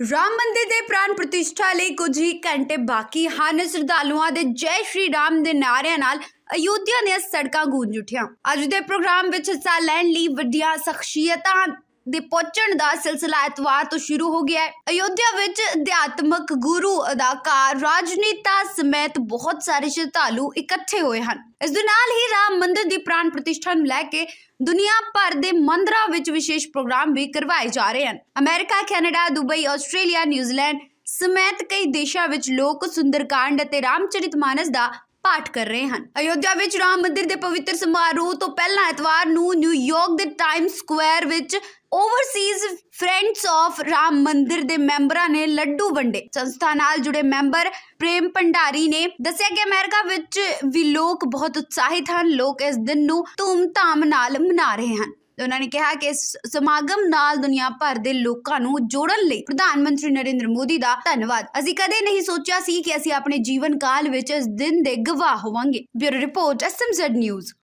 ਰਾਮ ਮੰਦਿਰ ਦੇ ਪ੍ਰਾਣ ਪ੍ਰਤਿਸ਼ਠਾ ਲਈ ਕੁਝ ਹੀ ਘੰਟੇ ਬਾਕੀ ਹਨ। ਸ਼ਰਧਾਲੂਆਂ ਦੇ ਜੈ ਸ਼੍ਰੀ ਰਾਮ ਦੇ ਨਾਅਰਿਆਂ ਨਾਲ ਅਯੋਧਿਆ ਦੀਆਂ ਸੜਕਾਂ ਗੂੰਜ ਉੱਠੀਆਂ। ਅੱਜ ਦੇ ਪ੍ਰੋਗਰਾਮ ਵਿੱਚ ਹਿੱਸਾ ਲੈਣ ਲਈ ਵੱਡੀਆਂ ਸ਼ਖਸੀਅਤਾਂ ਦੇ ਪਹੁੰਚਣ ਦਾ ਸਿਲਸਿਲਾ ਐਤਵਾਰ ਤੋਂ ਸ਼ੁਰੂ ਹੋ ਗਿਆ ਹੈ। ਅਯੋਧਿਆ ਵਿੱਚ ਅਧਿਆਤਮਕ ਗੁਰੂ ਅਦਾਕਾਰ ਰਾਜਨੀਤਾ ਸਮੇਤ ਬਹੁਤ ਸਾਰੇ ਸ਼ਰਧਾਲੂ ਇਕੱਠੇ ਹੋਏ ਹਨ। ਇਸ ਦੇ ਨਾਲ ਹੀ ਰਾਮ ਮੰਦਿਰ ਦੀ ਪ੍ਰਾਣ ਪ੍ਰਤਿਸ਼ਠਾ ਨੂੰ ਲੈ ਕੇ ਦੁਨੀਆ ਭਰ ਦੇ ਮੰਦਰਾਂ ਵਿੱਚ ਵਿਸ਼ੇਸ਼ ਪ੍ਰੋਗਰਾਮ ਵੀ ਕਰਵਾਏ ਜਾ ਰਹੇ ਹਨ। America, Canada, Dubai, Australia, New Zealand ਸਮੇਤ ਕਈ ਦੇਸ਼ਾਂ ਵਿੱਚ ਲੋਕ ਸੁੰਦਰਕਾਂਡ ਅਤੇ ਰਾਮਚਰਿਤਮਾਨਸ ਦਾ ਪਾਠ ਕਰ ਰਹੇ ਹਨ। ਅਯੋਧਿਆ ਵਿੱਚ ਰਾਮ ਮੰਦਿਰ ਦੇ ਪਵਿੱਤਰ ਸਮਾਰੋਹ ਤੋਂ ਪਹਿਲਾਂ ਐਤਵਾਰ ਨੂੰ ਨਿਊਯਾਰਕ ਦੇ ਟਾਈਮ ਸਕੁਆਇਰ ਵਿੱਚ overseas friends of Ram Mandir ਦੇ ਮੈਂਬਰਾਂ ਨੇ ਲੱਡੂ ਵੰਡੇ। ਸੰਸਥਾ ਨਾਲ ਜੁੜੇ ਮੈਂਬਰ ਪ੍ਰੇਮ ਭੰਡਾਰੀ ਨੇ ਦੱਸਿਆ ਕਿ ਅਮਰੀਕਾ ਵਿੱਚ ਵੀ ਲੋਕ ਬਹੁਤ ਉਤਸ਼ਾਹਿਤ ਹਨ। ਲੋਕ ਇਸ ਦਿਨ ਨੂੰ ਧੂਮ-ਧਾਮ ਨਾਲ ਮਨਾ ਰਹੇ ਹਨ। ਉਹਨਾਂ ਨੇ ਕਿਹਾ ਕਿ ਇਸ ਸਮਾਗਮ ਨਾਲ ਦੁਨੀਆ ਭਰ ਦੇ ਲੋਕਾਂ ਨੂੰ ਜੋੜਨ ਲਈ ਪ੍ਰਧਾਨ ਮੰਤਰੀ ਨਰਿੰਦਰ ਮੋਦੀ ਦਾ ਧੰਨਵਾਦ। ਅਸੀਂ ਕਦੇ ਨਹੀਂ ਸੋਚਿਆ ਸੀ ਕਿ ਅਸੀਂ ਆਪਣੇ ਜੀਵਨ ਕਾਲ ਵਿੱਚ ਇਸ ਦਿਨ ਦੇ ਗਵਾਹ ਹੋਵਾਂਗੇ। Bureau report SMZ news.